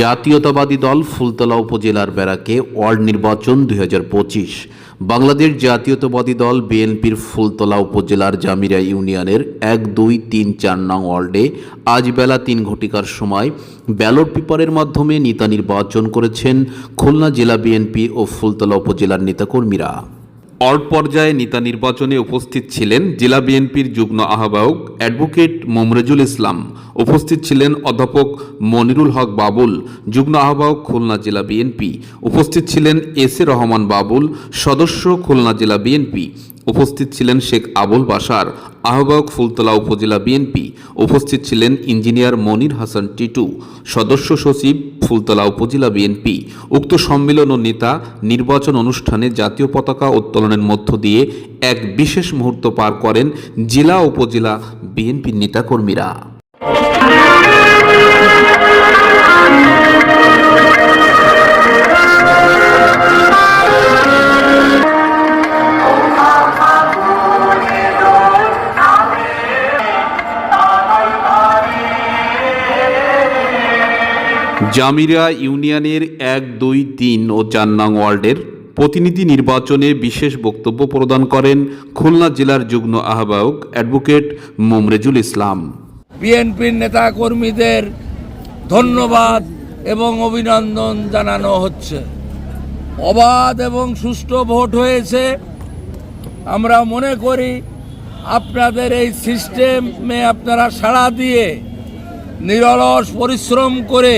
জাতীয়তাবাদী দল ফুলতলা উপজেলার ব্যারাকে ওয়ার্ড নির্বাচন দুই হাজার পঁচিশ। বাংলাদেশ জাতীয়তাবাদী দল বিএনপির ফুলতলা উপজেলার জামিরা ইউনিয়নের এক, দুই, তিন, চার নং ওয়ার্ডে আজ বেলা তিন ঘটিকার সময় ব্যালট পেপারের মাধ্যমে নেতা নির্বাচন করেছেন খুলনা জেলা বিএনপি ও ফুলতলা উপজেলার নেতাকর্মীরা। ওয়ার্ড পর্যায়ে নেতা নির্বাচনে উপস্থিত ছিলেন জেলা বিএনপির যুগ্ম আহ্বায়ক অ্যাডভোকেট মোমরেজুল ইসলাম। উপস্থিত ছিলেন অধ্যাপক মনিরুল হক বাবুল, যুগ্ম আহ্বায়ক খুলনা জেলা বিএনপি। উপস্থিত ছিলেন এস এ রহমান বাবুল, সদস্য খুলনা জেলা বিএনপি। উপস্থিত ছিলেন শেখ আবুল বাসার আহ্বায়ক ফুলতলা উপজেলা বিএনপি। উপস্থিত ছিলেন ইঞ্জিনিয়ার মনির হাসান টিটু, সদস্য সচিব ফুলতলা উপজেলা বিএনপি উক্ত সম্মেলন ও নেতা নির্বাচন অনুষ্ঠানে জাতীয় পতাকা উত্তোলনের মধ্য দিয়ে এক বিশেষ মুহূর্ত পার করেন জেলা উপজেলা বিএনপির নেতাকর্মীরা। জামিরা ইউনিয়নের এক, দুই, তিন ও চার নং ওয়ার্ডের প্রতিনিধি নির্বাচনে বিশেষ বক্তব্য প্রদান করেন খুলনা জেলার যুগ্ম আহ্বায়ক অ্যাডভোকেট মোমরেজুল ইসলাম। বিএনপির নেতা কর্মীদের ধন্যবাদ এবং অভিনন্দন জানানো হচ্ছে। অবাধ এবং সুষ্ঠু ভোট হয়েছে। আমরা মনে করি আপনাদের এই সিস্টেমে আপনারা সাড়া দিয়ে নিরলস পরিশ্রম করে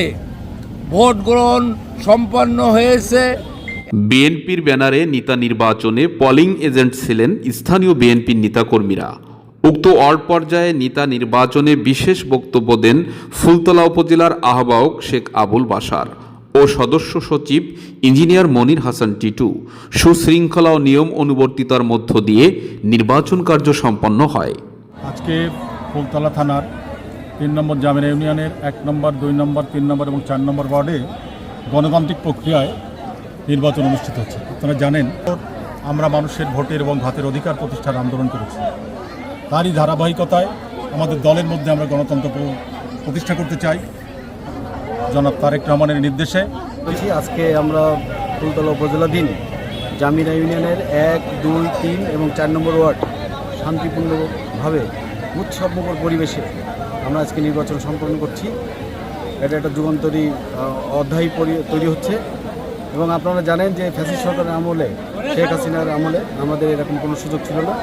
ভোট গ্রহণ সম্পন্ন হয়েছে। বিএনপির ব্যানারে নেতা নির্বাচনে পলিং এজেন্ট ছিলেন স্থানীয় বিএনপির নেতাকর্মীরা। উক্ত ওয়ার্ড পর্যায়ে নেতা নির্বাচনে বিশেষ বক্তব্য দেন ফুলতলা উপজেলার আহ্বায়ক শেখ আবুল বাসার ও সদস্য সচিব ইঞ্জিনিয়ার মনির হাসান টিটু। সুশৃঙ্খলা ও নিয়ম অনুবর্তিতার মধ্য দিয়ে নির্বাচন কার্য সম্পন্ন হয়। আজকে ফুলতলা থানার তিন নম্বর জামিনা ইউনিয়নের, এক নম্বর, দুই নম্বর, তিন নম্বর এবং চার নম্বর ওয়ার্ডে গণতান্ত্রিক প্রক্রিয়ায় নির্বাচন অনুষ্ঠিত হচ্ছে। আপনারা জানেন, আমরা মানুষের ভোটের এবং ভাতের অধিকার প্রতিষ্ঠার আন্দোলন করেছি। তারই ধারাবাহিকতায় আমাদের দলের মধ্যে আমরা গণতন্ত্র প্রতিষ্ঠা করতে চাই। জনাব তারেক রহমানের নির্দেশে আজকে আমরা ফুলতলা উপজেলাধীন জামিনা ইউনিয়নের এক, দুই, তিন এবং চার নম্বর ওয়ার্ড শান্তিপূর্ণভাবে উৎসবমুখর পরিবেশে আমরা আজকে নির্বাচন সম্পন্ন করছি। এটা একটা যুগান্তরী অধ্যায় তৈরি হচ্ছে। এবং আপনারা জানেন যে ফ্যাসিস সরকারের আমলে, শেখ হাসিনার আমলে আমাদের এরকম কোনো সুযোগ ছিল না।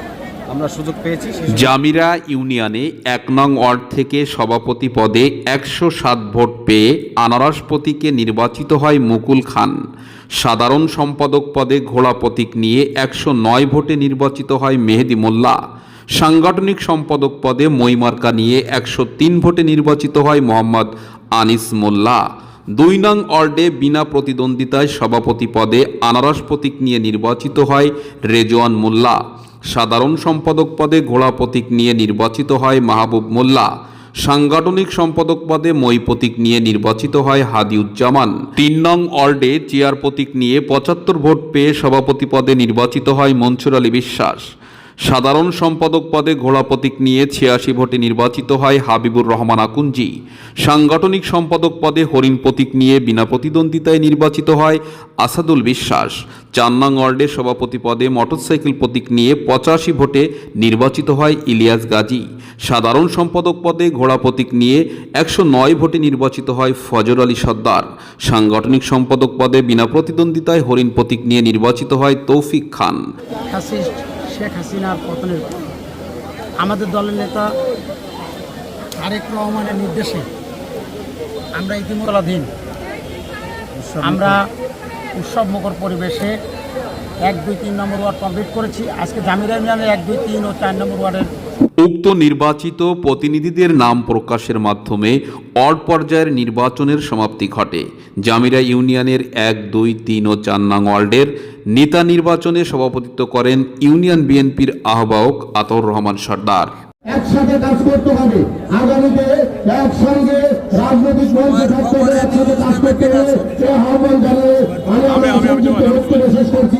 আমরা সুযোগ পেয়েছি জামিরা ইউনিয়নে এক নং ওয়ার্ড থেকে সভাপতি পদে একশো সাত ভোট পেয়ে আনারস প্রতীকে নির্বাচিত হয় মুকুল খান। সাধারণ সম্পাদক পদে ঘোড়া প্রতীক নিয়ে একশো নয় ভোটে নির্বাচিত হয় মেহেদি মোল্লা। সাংগঠনিক সম্পাদক পদে মইমার্কা নিয়ে একশো তিন ভোটে নির্বাচিত হয় মোহাম্মদ আনিস মোল্লা। দুই নং ওয়ার্ডে বিনা প্রতিদ্বন্দ্বিতায় সভাপতি পদে আনারস প্রতীক নিয়ে নির্বাচিত হয় রেজওয়ান মোল্লা। সাধারণ সম্পাদক পদে ঘোড়া প্রতীক নিয়ে নির্বাচিত হয় মাহবুব মোল্লা। সাংগঠনিক সম্পাদক পদে মই প্রতীক নিয়ে নির্বাচিত হয় হাদিউজ্জামান। তিন নং ওয়ার্ডে চেয়ার প্রতীক নিয়ে পঁচাত্তর ভোট পেয়ে সভাপতি পদে নির্বাচিত হয় মনসুর আলী বিশ্বাস। সাধারণ সম্পাদক পদে ঘোড়া প্রতীক নিয়ে ছিয়াশি ভোটে নির্বাচিত হয় হাবিবুর রহমান আকুঞ্জি। সাংগঠনিক সম্পাদক পদে হরিণ প্রতীক নিয়ে বিনা প্রতিদ্বন্দ্বিতায় নির্বাচিত হয় আসাদুল বিশ্বাস। চার নং ওয়ার্ডের সভাপতি পদে মোটরসাইকেল প্রতীক নিয়ে পঁচাশি ভোটে নির্বাচিত হয় ইলিয়াস গাজী। সাধারণ সম্পাদক পদে ঘোড়া প্রতীক নিয়ে একশো নয় ভোটে নির্বাচিত হয় ফজর আলী সর্দার। সাংগঠনিক সম্পাদক পদে বিনা প্রতিদ্বন্দ্বিতায় হরিণ প্রতীক নিয়ে নির্বাচিত হয় তৌফিক খান। শেখ হাসিনার পতনের আমাদের দলের নেতা তারেক রহমানের নির্দেশে আমরা ইতিমধ্যেধীন আমরা উৎসব উৎসবমুখর পরিবেশে এক দুই তিন নম্বর ওয়ার্ড কমপ্লিট করেছি। আজকে জামিরা মিলানের এক দুই তিন ও চার নম্বর ওয়ার্ডের উক্ত নির্বাচিত প্রতিনিধিদের নাম প্রকাশের মাধ্যমে অড পর্যায়ের নির্বাচনের সমাপ্তি ঘটে। জামিরা ইউনিয়নের এক দুই তিন ও চার নং ওয়ার্ডের নেতা নির্বাচনে সভাপতিত্ব করেন ইউনিয়ন বিএনপির আহ্বায়ক আতর রহমান সর্দার। একসাথে কাজ করতে হবে। আগামীতে একসঙ্গে রাজনৈতিক মঞ্চে থাকতে হবে একসাথে কাজ করতে হবে। আহ্বান জানিয়ে আমি শেষ করছি।